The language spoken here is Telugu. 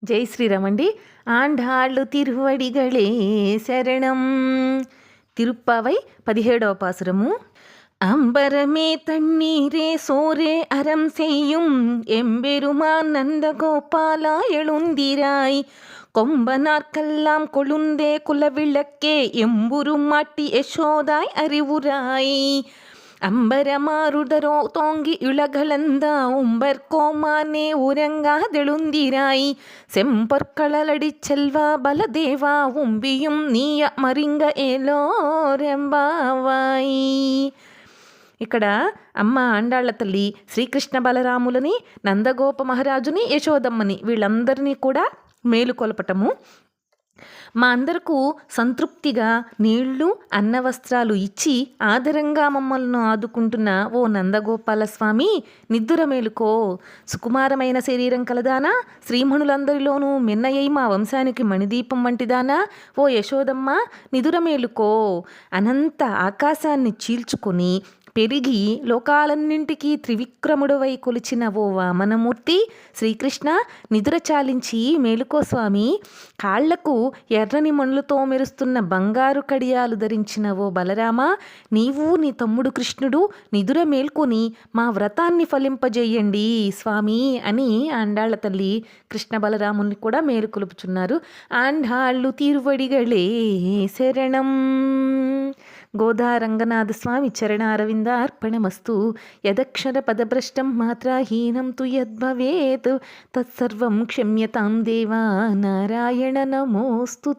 ஜெய் ஸ்ரீரமண்டி ஆண்டாಳು திருவடிகளே சரணம். திருப்பாவை பதிகேடோ பாசுரமும் அம்பரமே தண்ணீரே சோரே அறம் செய்யும் எம்பெருமான் நந்தகோபாலா எழுந்திராய். கொம்பனார்க்கெல்லாம் கொழுந்தே குலவிளக்கே எம்புருமாட்டி யசோதாய் அறிவுராய் അമ്പരമാരുതരോ തോങ്കി ഇളകളന്ത ഉമ്പർ കോമാനെ ഉരങ്ങാതെളുന്തിരായി సెంపొర్కళలడిచెల్వ బలదేవ ఉంబియం నీయ మరింగ ఏలోరెంబావాయి ఇక్కడ అమ్మ ఆండాళ్ల తల్లి శ్రీకృష్ణ బలరాములని నందగోప మహారాజుని యశోదమ్మని వీళ్ళందరినీ కూడా మేలుకొలపటము మా అందరకు సంతృప్తిగా నీళ్ళు అన్న వస్త్రాలు ఇచ్చి ఆదరంగా మమ్మల్ని ఆదుకుంటున్న ఓ నందగోపాల స్వామి నిద్దుర మేలుకో. సుకుమారమైన శరీరం కలదానా? శ్రీమణులందరిలోనూ మిన్నయ్యి మా వంశానికి మణిదీపం వంటిదానా? ఓ యశోదమ్మ నిదుర మేలుకో. అనంత ఆకాశాన్ని చీల్చుకొని పెరిగి లోకాలన్నింటికీ త్రివిక్రముడవై కొలిచిన ఓ వామనమూర్తి శ్రీకృష్ణ నిదుర చాలించి మేలుకో స్వామి కాళ్ళకు ఎర్రని మణులతో మెరుస్తున్న బంగారు కడియాలు ధరించిన ఓ బలరామ నీవు నీ తమ్ముడు కృష్ణుడు నిదుర మేల్కొని మా వ్రతాన్ని ఫలింపజేయండి స్వామి అని ఆండాళ్ళ తల్లి కృష్ణ బలరాముని కూడా మేలుకొలుపుచున్నారు. ఆండాళ్ళు తీరువడిగళే శరణం. గోదారంగనాథస్వామి చరణారవింద అర్పణమస్తు యదక్షర పదభ్రష్టం మాత్రహీనం తు యద్భవేత్. తత్సర్వం క్షమ్యతాం దేవా నారాయణ నమోస్తు